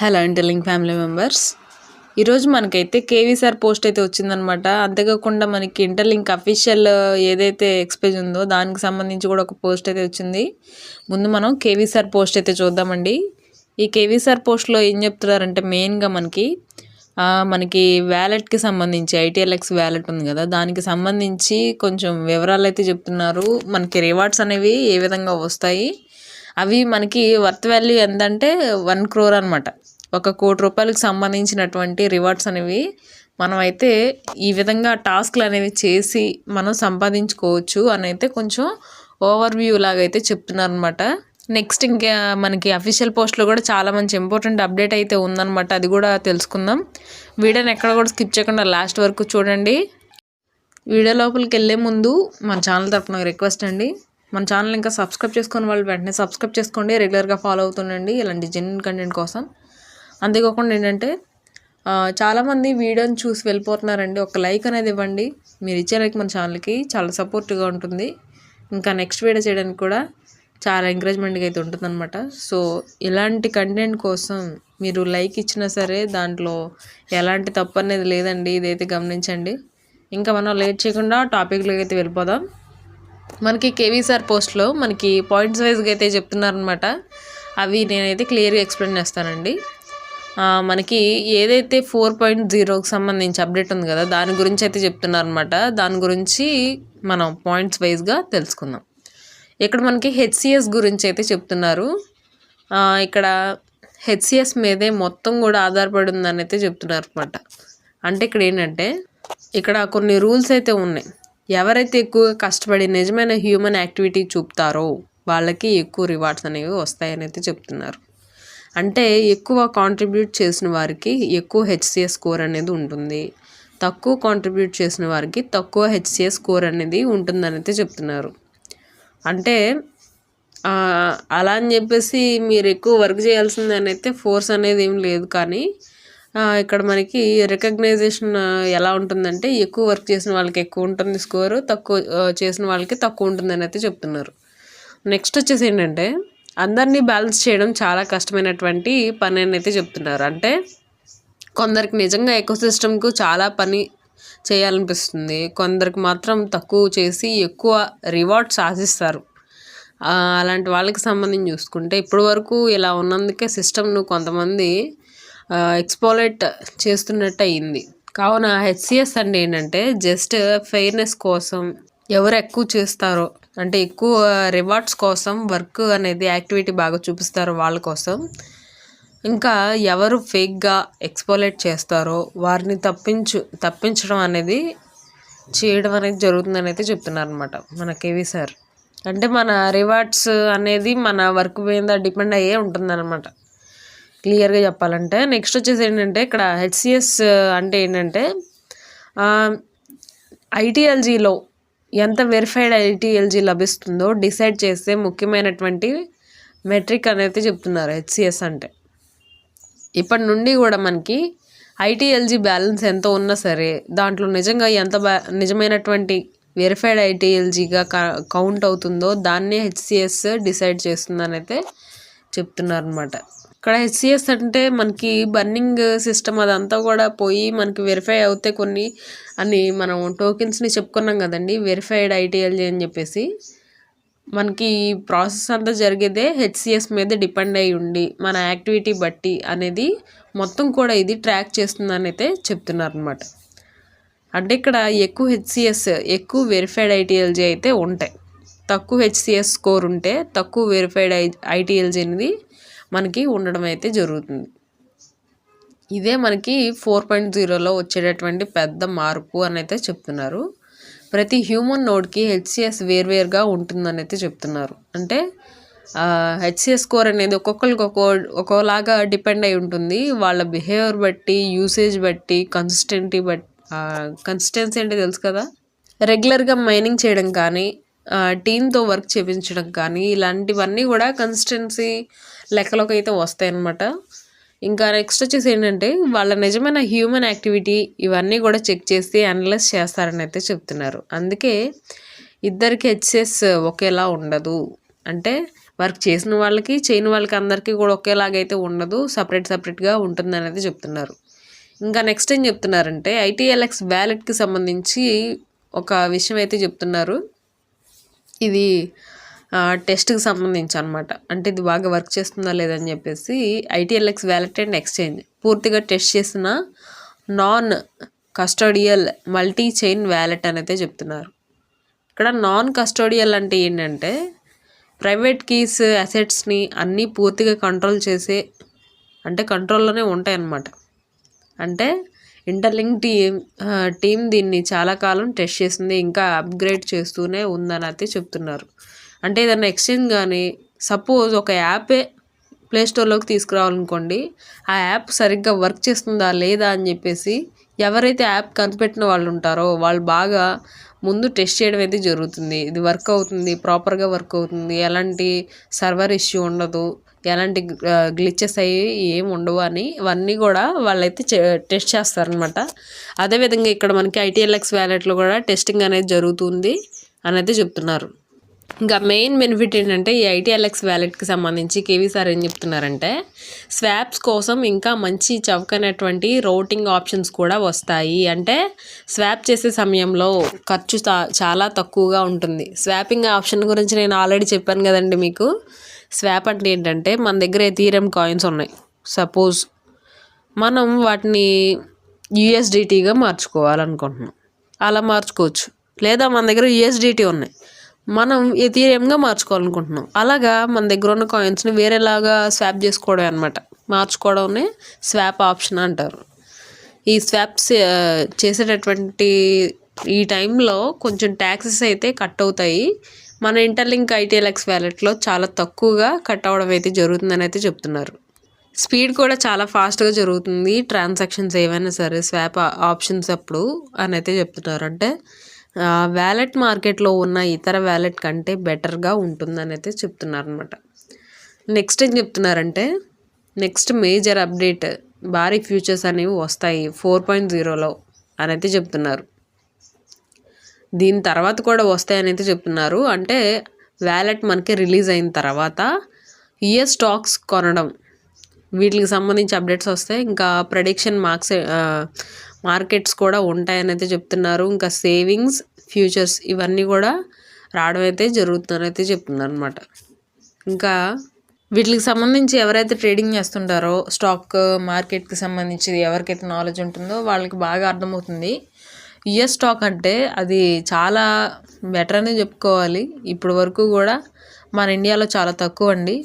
Hello interlink family members ఈరోజు మనకైతే కేవీసార్ post అయితే వచ్చిందనమాట అంతేకాకుండా మనకి ఇంటర్లింక్ అఫీషియల్ ఏదైతే ఎక్స్పేజ్ ఉందో దానికి సంబంధించి కూడా ఒక పోస్ట్ అయితే వచ్చింది. ముందు మనం కేవీసార్ పోస్ట్ అయితే చూద్దామండి. ఈ కేవీసార్ పోస్ట్లో ఏం చెప్తున్నారంటే మెయిన్గా మనకి మనకి వ్యాలెట్కి సంబంధించి ఐటీఎల్ఎక్స్ వ్యాలెట్ ఉంది కదా దానికి సంబంధించి కొంచెం వివరాలు అయితే చెప్తున్నారు. మనకి రివార్డ్స్ అనేవి ఏ విధంగా వస్తాయి? అవి మనకి వర్త్ వాల్యూ ఎంతంటే వన్ క్రోర్ అనమాట ఒక కోటి రూపాయలకు సంబంధించినటువంటి రివార్డ్స్ అనేవి మనం అయితే ఈ విధంగా టాస్క్లు అనేవి చేసి మనం సంపాదించుకోవచ్చు అని అయితే కొంచెం ఓవర్ వ్యూ లాగా అయితే చెప్తున్నారు అనమాట నెక్స్ట్ ఇంకా మనకి అఫీషియల్ పోస్ట్లో కూడా చాలా మంచి ఇంపార్టెంట్ అప్డేట్ అయితే ఉందన్నమాట. అది కూడా తెలుసుకుందాం. వీడియోని ఎక్కడ కూడా స్కిప్ చేయకుండా లాస్ట్ వరకు చూడండి. వీడియో లోపలికి వెళ్ళే ముందు మన ఛానల్ తరపున రిక్వెస్ట్ అండి. మన ఛానల్ ఇంకా సబ్స్క్రైబ్ చేసుకుని వాళ్ళు వెంటనే సబ్స్క్రైబ్ చేసుకోండి. రెగ్యులర్గా ఫాలో అవుతుండండి. ఇలాంటి జెన్యున్ కంటెంట్ కోసం. అంతేకాకుండా ఏంటంటే చాలామంది వీడియోని చూసి వెళ్ళిపోతున్నారండి. ఒక లైక్ అనేది ఇవ్వండి. మీరు ఇచ్చే లైక్ మన ఛానల్కి చాలా సపోర్ట్గా ఉంటుంది. ఇంకా నెక్స్ట్ వీడియో చేయడానికి కూడా చాలా ఎంకరేజ్మెంట్గా అయితే ఉంటుందన్నమాట. సో ఇలాంటి కంటెంట్ కోసం మీరు లైక్ ఇచ్చినా సరే దాంట్లో ఎలాంటి తప్పు అనేది లేదండి. ఇదైతే గమనించండి. ఇంకా మనం లేట్ చేయకుండా టాపిక్లోకి అయితే వెళ్ళిపోదాం. మనకి కేవీసార్ పోస్ట్లో మనకి పాయింట్స్ వైజ్గా అయితే చెప్తున్నారనమాట అవి నేనైతే క్లియర్గా ఎక్స్ప్లెయిన్ చేస్తానండి. మనకి ఏదైతే ఫోర్ పాయింట్ జీరోకి సంబంధించి అప్డేట్ ఉంది కదా దాని గురించి అయితే చెప్తున్నారనమాట దాని గురించి మనం పాయింట్స్ వైజ్గా తెలుసుకుందాం. ఇక్కడ మనకి హెచ్సిఎస్ గురించి అయితే చెప్తున్నారు. ఇక్కడ హెచ్సిఎస్ మీదే మొత్తం కూడా ఆధారపడి ఉందని అయితే చెప్తున్నారు అనమాట అంటే ఇక్కడ ఏంటంటే ఇక్కడ కొన్ని రూల్స్ అయితే ఉన్నాయి. ఎవరైతే ఎక్కువగా కష్టపడి నిజమైన హ్యూమన్ యాక్టివిటీ చూపుతారో వాళ్ళకి ఎక్కువ రివార్డ్స్ అనేవి వస్తాయని అయితే చెప్తున్నారు. అంటే ఎక్కువ కాంట్రిబ్యూట్ చేసిన వారికి ఎక్కువ హెచ్సిఎస్ స్కోర్ అనేది ఉంటుంది. తక్కువ కాంట్రిబ్యూట్ చేసిన వారికి తక్కువ హెచ్సిఎస్ స్కోర్ అనేది ఉంటుందని అయితే చెప్తున్నారు. అంటే అలా అని చెప్పేసి మీరు ఎక్కువ వర్క్ చేయాల్సిందని అయితే ఫోర్స్ అనేది ఏం లేదు. కానీ ఇక్కడ మనకి రికగ్నైజేషన్ ఎలా ఉంటుందంటే ఎక్కువ వర్క్ చేసిన వాళ్ళకి ఎక్కువ ఉంటుంది స్కోరు తక్కువ చేసిన వాళ్ళకి తక్కువ ఉంటుందని అయితే చెప్తున్నారు. నెక్స్ట్ వచ్చేసి ఏంటంటే అందరినీ బ్యాలెన్స్ చేయడం చాలా కష్టమైనటువంటి పని అని అయితే చెప్తున్నారు. అంటే కొందరికి నిజంగా ఎకో సిస్టమ్కు చాలా పని చేయాలనిపిస్తుంది. కొందరికి మాత్రం తక్కువ చేసి ఎక్కువ రివార్డ్స్ ఆశిస్తారు. అలాంటి వాళ్ళకి సంబంధించి చూసుకుంటే ఇప్పటి వరకు ఇలా ఉన్నందుకే సిస్టమ్ను కొంతమంది ఎక్స్పోలేట్ చేస్తున్నట్టు అయింది. కావున హెచ్సిఎస్ అంటే ఏంటంటే జస్ట్ ఫెయిర్నెస్ కోసం ఎవరు ఎక్కువ చేస్తారో అంటే ఎక్కువ రివార్డ్స్ కోసం వర్క్ అనేది యాక్టివిటీ బాగా చూపిస్తారు వాళ్ళ కోసం. ఇంకా ఎవరు ఫేక్గా ఎక్స్పోలేట్ చేస్తారో వారిని తప్పించు తప్పించడం అనేది చేయడం అనేది జరుగుతుందని అయితే చెప్తున్నారు అనమాట మన కేవీ సార్. అంటే మన రివార్డ్స్ అనేది మన వర్క్ మీద డిపెండ్ అయ్యే ఉంటుందన్నమాట. క్లియర్గా చెప్పాలంటే నెక్స్ట్ వచ్చేసి ఏంటంటే ఇక్కడ హెచ్సిఎస్ అంటే ఏంటంటే ఐటీఎల్జీలో ఎంత వెరిఫైడ్ ఐటీఎల్జీ లభిస్తుందో డిసైడ్ చేసే ముఖ్యమైనటువంటి మెట్రిక్ అనేది చెప్తున్నారు హెచ్సిఎస్ అంటే. ఇప్పటి నుండి కూడా మనకి ఐటీఎల్జీ బ్యాలెన్స్ ఎంత ఉన్నా సరే దాంట్లో నిజంగా ఎంత బ్యా నిజమైనటువంటి వెరిఫైడ్ ఐటీఎల్జీగా కౌంట్ అవుతుందో దాన్నే హెచ్సిఎస్ డిసైడ్ చేస్తుందని అయితే చెప్తున్నారు అనమాట ఇక్కడ హెచ్సిఎస్ అంటే మనకి బర్నింగ్ సిస్టమ్ అదంతా కూడా పోయి మనకి వెరిఫై అవుతే కొన్ని. అని మనం టోకెన్స్ని చెప్పుకున్నాం కదండి వెరిఫైడ్ ఐటీఎల్జీ అని చెప్పేసి. మనకి ఈ ప్రాసెస్ అంతా జరిగేదే హెచ్సిఎస్ మీద డిపెండ్ అయి ఉండి మన యాక్టివిటీ బట్టి అనేది మొత్తం కూడా ఇది ట్రాక్ చేస్తుందని అయితే చెప్తున్నారు అనమాట అంటే ఇక్కడ ఎక్కువ హెచ్సిఎస్ ఎక్కువ వెరిఫైడ్ ఐటీఎల్జీ అయితే ఉంటాయి. తక్కువ హెచ్సిఎస్ స్కోర్ ఉంటే తక్కువ వెరిఫైడ్ ఐ ఐటీఎల్జీ అనేది మనకి ఉండడం అయితే జరుగుతుంది. ఇదే మనకి ఫోర్ పాయింట్ జీరోలో వచ్చేటటువంటి పెద్ద మార్పు అని అయితే చెప్తున్నారు. ప్రతి హ్యూమన్ నోడ్కి హెచ్సిఎస్ వేర్వేరుగా ఉంటుందని అయితే చెప్తున్నారు. అంటే హెచ్సిఎస్ స్కోర్ అనేది ఒక్కొక్కరికి ఒక్కో ఒక్కోలాగా డిపెండ్ అయి ఉంటుంది. వాళ్ళ బిహేవియర్ బట్టి యూసేజ్ బట్టి కన్సిస్టెంటీ బట్ కన్సిస్టెన్సీ అంటే తెలుసు కదా? రెగ్యులర్గా మైనింగ్ చేయడం కానీ టీంతో వర్క్ చేయించడం కానీ ఇలాంటివన్నీ కూడా కన్సిస్టెన్సీ లెక్కలోకి అయితే వస్తాయి అన్నమాట ఇంకా నెక్స్ట్ వచ్చేసి ఏంటంటే వాళ్ళ నిజమైన హ్యూమన్ యాక్టివిటీ ఇవన్నీ కూడా చెక్ చేసి అనలైజ్ చేస్తారని అయితే చెప్తున్నారు. అందుకే ఇద్దరికి హెచ్ఎస్ ఒకేలా ఉండదు. అంటే వర్క్ చేసిన వాళ్ళకి చేయని వాళ్ళకి అందరికీ కూడా ఒకేలాగైతే ఉండదు. సపరేట్ సపరేట్గా ఉంటుంది అనేది చెప్తున్నారు. ఇంకా నెక్స్ట్ ఏం చెప్తున్నారంటే ఐటీఎల్ఎక్స్ వ్యాలెట్కి సంబంధించి ఒక విషయం అయితే చెప్తున్నారు. ఇది టెస్ట్కి సంబంధించి అనమాట అంటే ఇది బాగా వర్క్ చేస్తుందా లేదని చెప్పేసి ఐటీఎల్ఎక్స్ వ్యాలెట్ అండ్ ఎక్స్చేంజ్. పూర్తిగా టెస్ట్ చేసిన non custodial multi chain wallet అనేది చెప్తున్నారు. ఇక్కడ నాన్ కస్టోడియల్ అంటే ఏంటంటే ప్రైవేట్ కీస్ అసెట్స్ని అన్నీ పూర్తిగా కంట్రోల్ చేసే అంటే కంట్రోల్లోనే ఉంటాయన్నమాట. అంటే ఇంటర్లింక్ టీమ్ టీం దీన్ని చాలా కాలం టెస్ట్ చేసింది ఇంకా అప్గ్రేడ్ చేస్తూనే ఉందని అయితే చెప్తున్నారు. అంటే ఏదైనా ఎక్స్చేంజ్ కానీ సపోజ్ ఒక యాపే ప్లేస్టోర్లోకి తీసుకురావాలనుకోండి ఆ యాప్ సరిగ్గా వర్క్ చేస్తుందా లేదా అని చెప్పేసి ఎవరైతే యాప్ కనిపెట్టిన వాళ్ళు ఉంటారో వాళ్ళు బాగా ముందు టెస్ట్ చేయడం అయితే జరుగుతుంది. ఇది వర్క్ అవుతుంది ప్రాపర్గా వర్క్ అవుతుంది ఎలాంటి సర్వర్ ఇష్యూ ఉండదు. ఎలాంటి గ్లిచెస్ అయ్యి ఏం ఉండవు అని ఇవన్నీ కూడా వాళ్ళైతే టెస్ట్ చేస్తారనమాట అదేవిధంగా ఇక్కడ మనకి ఐటీఎల్ఎక్స్ వ్యాలెట్లో కూడా టెస్టింగ్ అనేది జరుగుతుంది అనేది చెప్తున్నారు. ఇంకా మెయిన్ బెనిఫిట్ ఏంటంటే ఈ ఐటీఎల్ఎక్స్ వ్యాలెట్కి సంబంధించి కేవీ సార్ ఏం చెప్తున్నారంటే స్వాప్స్ కోసం ఇంకా మంచి చౌకైనటువంటి రౌటింగ్ ఆప్షన్స్ కూడా వస్తాయి. అంటే స్వాప్ చేసే సమయంలో ఖర్చు చాలా తక్కువగా ఉంటుంది. స్వాపింగ్ ఆప్షన్ గురించి నేను ఆల్రెడీ చెప్పాను కదండి మీకు. స్వాప్ అంటే ఏంటంటే మన దగ్గర ఎథీరియం కాయిన్స్ ఉన్నాయి. సపోజ్ మనం వాటిని యూఎస్డిటీగా మార్చుకోవాలనుకుంటున్నాం. అలా మార్చుకోవచ్చు. లేదా మన దగ్గర యూఎస్డిటీ ఉన్నాయి. మనం ఎథీరియంగా మార్చుకోవాలనుకుంటున్నాం. అలాగా మన దగ్గర ఉన్న కాయిన్స్ని వేరేలాగా స్వాప్ చేసుకోవడం అనమాట మార్చుకోవడమే స్వాప్ ఆప్షన్ అంటారు. ఈ స్వాప్స్ చేసేటటువంటి ఈ టైంలో కొంచెం ట్యాక్సెస్ అయితే కట్ అవుతాయి. మన ఇంటర్లింక్ ఐటీఎల్ఎక్స్ వ్యాలెట్లో చాలా తక్కువగా కట్ అవడం అయితే జరుగుతుందని అయితే చెప్తున్నారు. స్పీడ్ కూడా చాలా ఫాస్ట్గా జరుగుతుంది. ట్రాన్సాక్షన్స్ ఏవైనా సరే స్వాప్ ఆప్షన్స్ అప్పుడు అని అయితే చెప్తున్నారు. అంటే వ్యాలెట్ మార్కెట్లో ఉన్న ఇతర వ్యాలెట్ కంటే బెటర్గా ఉంటుందని అయితే చెప్తున్నారు అనమాట నెక్స్ట్ ఏం చెప్తున్నారంటే నెక్స్ట్ మేజర్ అప్డేట్ భారీ ఫ్యూచర్స్ అనేవి వస్తాయి ఫోర్ పాయింట్ జీరోలో అని అయితే చెప్తున్నారు. దీని తర్వాత కూడా వస్తాయని అయితే చెప్తున్నారు. అంటే వ్యాలెట్ మనకి రిలీజ్ అయిన తర్వాత ఇయర్ స్టాక్స్ కొనడం. వీటికి సంబంధించి అప్డేట్స్ వస్తాయి. ఇంకా ప్రొడిక్షన్ మార్క్స్ మార్కెట్స్ కూడా ఉంటాయని అయితే చెప్తున్నారు. ఇంకా సేవింగ్స్ ఫ్యూచర్స్ ఇవన్నీ కూడా రావడం అయితే జరుగుతుందని అయితే చెప్తున్నారు అనమాట ఇంకా వీటికి సంబంధించి ఎవరైతే ట్రేడింగ్ చేస్తుంటారో స్టాక్ మార్కెట్కి సంబంధించి ఎవరికైతే నాలెడ్జ్ ఉంటుందో వాళ్ళకి బాగా అర్థమవుతుంది. యుఎస్ స్టాక్ అంటే అది చాలా బెటర్ అని చెప్పుకోవాలి. ఇప్పటి వరకు కూడా మన ఇండియాలో చాలా తక్కువ అండి.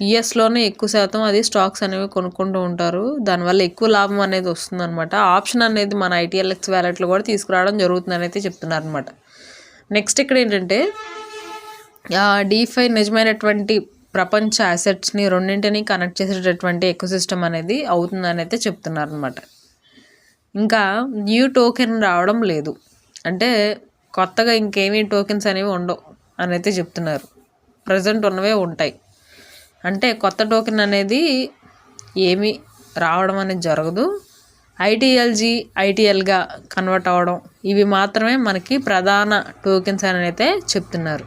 యుఎస్లోనే ఎక్కువ శాతం అది స్టాక్స్ అనేవి కొనుక్కుంటూ ఉంటారు. దానివల్ల ఎక్కువ లాభం అనేది వస్తుందన్నమాట. ఆప్షన్ అనేది మన ఐటీఎల్ఎక్స్ వ్యాలెట్లో కూడా తీసుకురావడం జరుగుతుందని అయితే చెప్తున్నారు అనమాట నెక్స్ట్ ఇక్కడ ఏంటంటే డీఫై నిజమైనటువంటి ప్రపంచ అసెట్స్ని రెండింటిని కనెక్ట్ చేసేటటువంటి ఎకోసిస్టమ్ అనేది అవుతుందని అయితే చెప్తున్నారు అనమాట ఇంకా న్యూ టోకెన్ రావడం లేదు. అంటే కొత్తగా ఇంకేమీ టోకెన్స్ అనేవి ఉండవు అని అయితే చెప్తున్నారు. ప్రజెంట్ ఉన్నవే ఉంటాయి. అంటే కొత్త టోకెన్ అనేది ఏమీ రావడం అనేది జరగదు. ఐటీఎల్జీ ఐటీఎల్గా కన్వర్ట్ అవ్వడం ఇవి మాత్రమే మనకి ప్రధాన టోకెన్స్ అని అయితే చెప్తున్నారు.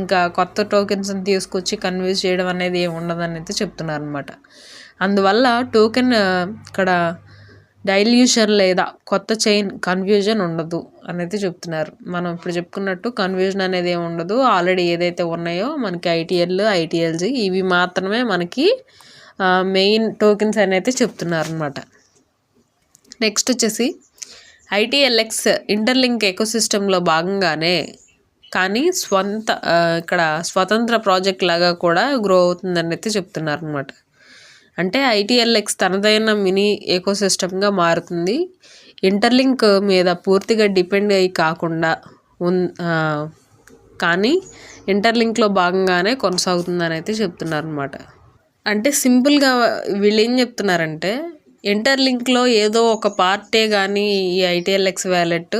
ఇంకా కొత్త టోకెన్స్ని తీసుకొచ్చి కన్వ్యూస్ చేయడం అనేది ఏమి ఉండదని అయితే చెప్తున్నారు అనమాట అందువల్ల టోకెన్ ఇక్కడ డైల్యూషన్ లేదా కొత్త చైన్ కన్ఫ్యూజన్ ఉండదు అనేది చెప్తున్నారు. మనం ఇప్పుడు చెప్పుకున్నట్టు కన్ఫ్యూజన్ అనేది ఏమి ఉండదు. ఆల్రెడీ ఏదైతే ఉన్నాయో మనకి ఐటీఎల్ ఐటీఎల్జీ ఇవి మాత్రమే మనకి మెయిన్ టోకెన్స్ అని అయితే చెప్తున్నారు అనమాట నెక్స్ట్ వచ్చేసి ఐటీఎల్ఎక్స్ ఇంటర్లింక్ ఎకోసిస్టంలో భాగంగానే కానీ స్వంత ఇక్కడ స్వతంత్ర ప్రాజెక్ట్ లాగా కూడా గ్రో అవుతుందని అయితే చెప్తున్నారు అనమాట అంటే ఐటీఎల్ఎక్స్ తనదైన మినీ ఎకోసిస్టమ్గా మారుతుంది. ఇంటర్లింక్ మీద పూర్తిగా డిపెండ్ అయ్యి కాకుండా ఉన్ కానీ ఇంటర్లింక్లో భాగంగానే కొనసాగుతుందని అయితే చెప్తున్నారు అనమాట అంటే సింపుల్గా వీళ్ళు ఏం చెప్తున్నారంటే ఇంటర్లింక్లో ఏదో ఒక పార్టే కానీ ఈ ఐటీఎల్ఎక్స్ వ్యాలెట్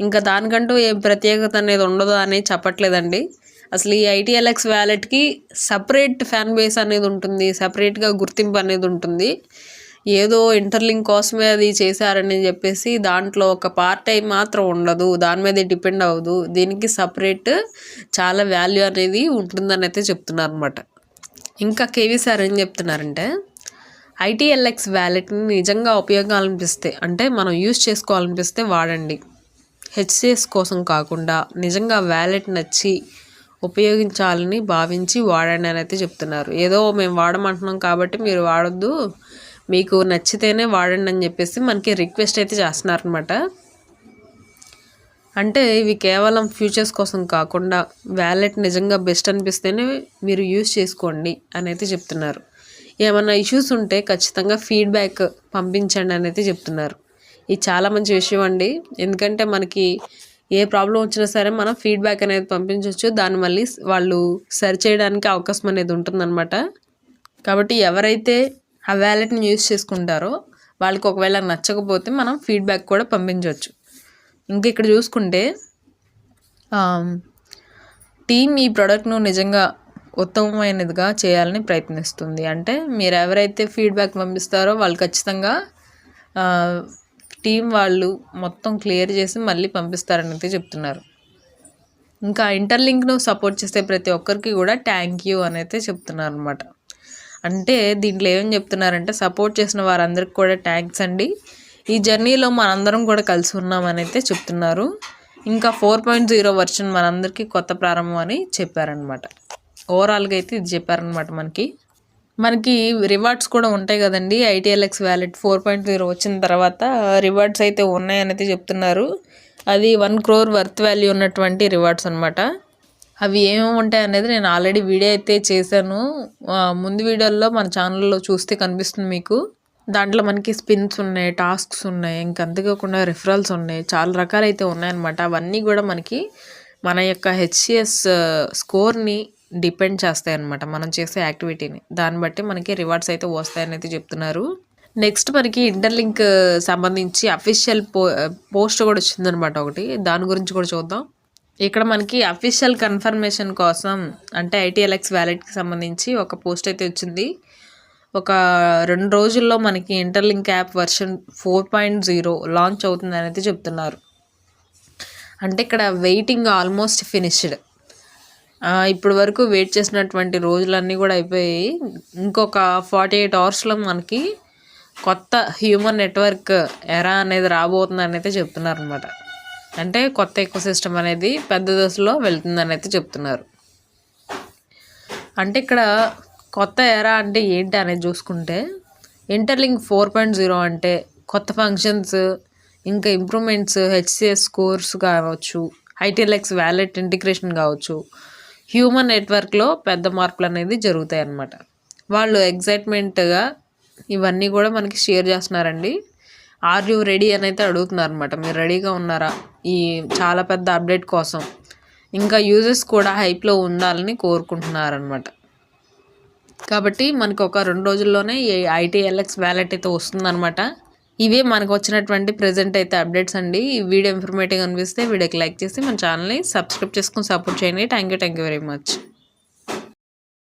ఇంకా దానికంటూ ఏం ప్రత్యేకత అనేది ఉండదు అని చెప్పట్లేదండి. అసలు ఈ ఐటీఎల్ఎక్స్ వ్యాలెట్కి సపరేట్ ఫ్యాన్ బేస్ అనేది ఉంటుంది సపరేట్గా గుర్తింపు అనేది ఉంటుంది. ఏదో ఇంటర్లింక్ కోసమే అది చేశారని చెప్పేసి దాంట్లో ఒక పార్ట్ టైం మాత్రం ఉండదు దాని మీద డిపెండ్ అవ్వదు. దీనికి సపరేట్ చాలా వాల్యూ అనేది ఉంటుందని అయితే చెప్తున్నారు అనమాట ఇంకా కేవీ సార్ ఏం చెప్తున్నారంటే ఐటీఎల్ఎక్స్ వ్యాలెట్ని నిజంగా ఉపయోగాలనిపిస్తే అంటే మనం యూస్ చేసుకోవాలనిపిస్తే వాడండి. హెచ్సిఎస్ కోసం కాకుండా నిజంగా వ్యాలెట్ నచ్చి ఉపయోగించాలని భావించి వాడండి అని అయితే చెప్తున్నారు. ఏదో మేము వాడమంటున్నాం కాబట్టి మీరు వాడొద్దు మీకు నచ్చితేనే వాడండి అని చెప్పేసి మనకి రిక్వెస్ట్ అయితే చేస్తున్నారనమాట అంటే ఇవి కేవలం ఫ్యూచర్స్ కోసం కాకుండా వ్యాలెట్ నిజంగా బెస్ట్ అనిపిస్తేనే మీరు యూస్ చేసుకోండి అని అయితే చెప్తున్నారు. ఏమైనా ఇష్యూస్ ఉంటే ఖచ్చితంగా ఫీడ్బ్యాక్ పంపించండి అని అయితే చెప్తున్నారు. ఇది చాలా మంచి విషయం అండి. ఎందుకంటే మనకి ఏ ప్రాబ్లం వచ్చినా సరే మనం ఫీడ్బ్యాక్ అనేది పంపించవచ్చు దాన్ని మళ్ళీ వాళ్ళు సరి చేయడానికి అవకాశం అనేది ఉంటుందన్నమాట. కాబట్టి ఎవరైతే ఆ వ్యాలెట్ని యూజ్ చేసుకుంటారో వాళ్ళకి ఒకవేళ నచ్చకపోతే మనం ఫీడ్బ్యాక్ కూడా పంపించవచ్చు ఇంకా ఇక్కడ చూసుకుంటే టీమ్ ఈ ప్రోడక్ట్ను నిజంగా ఉత్తమమైనదిగా చేయాలని ప్రయత్నిస్తుంది. అంటే మీరు ఎవరైతే ఫీడ్బ్యాక్ పంపిస్తారో వాళ్ళు ఖచ్చితంగా టీం వాళ్ళు మొత్తం క్లియర్ చేసి మళ్ళీ పంపిస్తారని అయితే చెప్తున్నారు. ఇంకా ఇంటర్లింక్ను సపోర్ట్ చేసే ప్రతి ఒక్కరికి కూడా థ్యాంక్ యూ అని అయితే చెప్తున్నారు అనమాట అంటే దీంట్లో ఏమని చెప్తున్నారంటే సపోర్ట్ చేసిన వారందరికి కూడా థ్యాంక్స్ అండి. ఈ జర్నీలో మనందరం కూడా కలిసి ఉన్నామని అయితే చెప్తున్నారు. ఇంకా ఫోర్ పాయింట్ జీరో వర్షన్ మనందరికీ కొత్త ప్రారంభం అని చెప్పారనమాట ఓవరాల్గా అయితే ఇది చెప్పారనమాట మనకి. మనకి రివార్డ్స్ కూడా ఉంటాయి కదండి. ITLX wallet four point zero వచ్చిన తర్వాత రివార్డ్స్ అయితే ఉన్నాయని చెప్తున్నారు. అది వన్ క్రోర్ వర్త్ వాల్యూ ఉన్నటువంటి రివార్డ్స్ అనమాట అవి ఏమేమి ఉంటాయి అనేది నేను ఆల్రెడీ వీడియో అయితే చేశాను. ముందు వీడియోల్లో మన ఛానల్లో చూస్తే కనిపిస్తుంది మీకు. దాంట్లో మనకి స్పిన్స్ ఉన్నాయి టాస్క్స్ ఉన్నాయి ఇంకంతేకాకుండా రిఫరల్స్ ఉన్నాయి. చాలా రకాలైతే ఉన్నాయన్నమాట. అవన్నీ కూడా మనకి మన యొక్క హెచ్సిఎస్ స్కోర్ని డిపెండ్ చేస్తాయి అనమాట మనం చేసే యాక్టివిటీని. దాన్ని బట్టి మనకి రివార్డ్స్ అయితే వస్తాయని అయితే చెప్తున్నారు. నెక్స్ట్ మనకి ఇంటర్లింక్ సంబంధించి అఫీషియల్ పో పోస్ట్ కూడా వచ్చిందనమాట ఒకటి. దాని గురించి కూడా చూద్దాం. ఇక్కడ మనకి అఫీషియల్ కన్ఫర్మేషన్ కోసం అంటే ఐటీఎల్ఎక్స్ వ్యాలెట్కి సంబంధించి ఒక పోస్ట్ అయితే వచ్చింది. ఒక రెండు రోజుల్లో మనకి Interlink app version four point zero launch అవుతుంది అనేది చెప్తున్నారు. అంటే ఇక్కడ వెయిటింగ్ ఆల్మోస్ట్ ఫినిష్డ్. ఇప్పటి వరకు వెయిట్ చేసినటువంటి రోజులన్నీ కూడా అయిపోయాయి. ఇంకొక ఫార్టీ ఎయిట్ అవర్స్లో మనకి కొత్త హ్యూమన్ నెట్వర్క్ ఎరా అనేది రాబోతుందని అయితే చెప్తున్నారు అనమాట అంటే కొత్త ఎకో సిస్టమ్ అనేది పెద్ద దశలో వెళ్తుందని అయితే చెప్తున్నారు. అంటే ఇక్కడ కొత్త ఎరా అంటే ఏంటి అనేది చూసుకుంటే ఇంటర్లింక్ ఫోర్ పాయింట్ జీరో అంటే కొత్త ఫంక్షన్స్ ఇంకా ఇంప్రూవ్మెంట్స్ హెచ్సిఎస్ కోర్స్ కావచ్చు ఐటీఎల్ఎక్స్ వ్యాలెట్ ఇంటిగ్రేషన్ కావచ్చు హ్యూమన్ నెట్వర్క్లో పెద్ద మార్పులు అనేది జరుగుతాయి అన్నమాట వాళ్ళు ఎగ్జైట్మెంట్గా ఇవన్నీ కూడా మనకి షేర్ చేస్తున్నారండి. ఆర్ యూ రెడీ అని అయితే అడుగుతున్నారు అనమాట మీరు రెడీగా ఉన్నారా? ఈ చాలా పెద్ద అప్డేట్ కోసం. ఇంకా యూజెస్ కూడా హైప్లో ఉండాలని కోరుకుంటున్నారనమాట కాబట్టి మనకు ఒక రెండు రోజుల్లోనే ఈ ఐటీఎల్ఎక్స్ వ్యాలెట్ అయితే వస్తుందన్నమాట. ఇవే మనకు వచ్చినటువంటి ప్రజెంట్ అయితే అప్డేట్స్ అండి. ఈ వీడియో ఇన్ఫర్మేటివ్ అనిపిస్తే వీడియోకి లైక్ చేసి మన ఛానల్ని సబ్స్క్రైబ్ చేసుకుని సపోర్ట్ చేయండి. Thank you thank you very much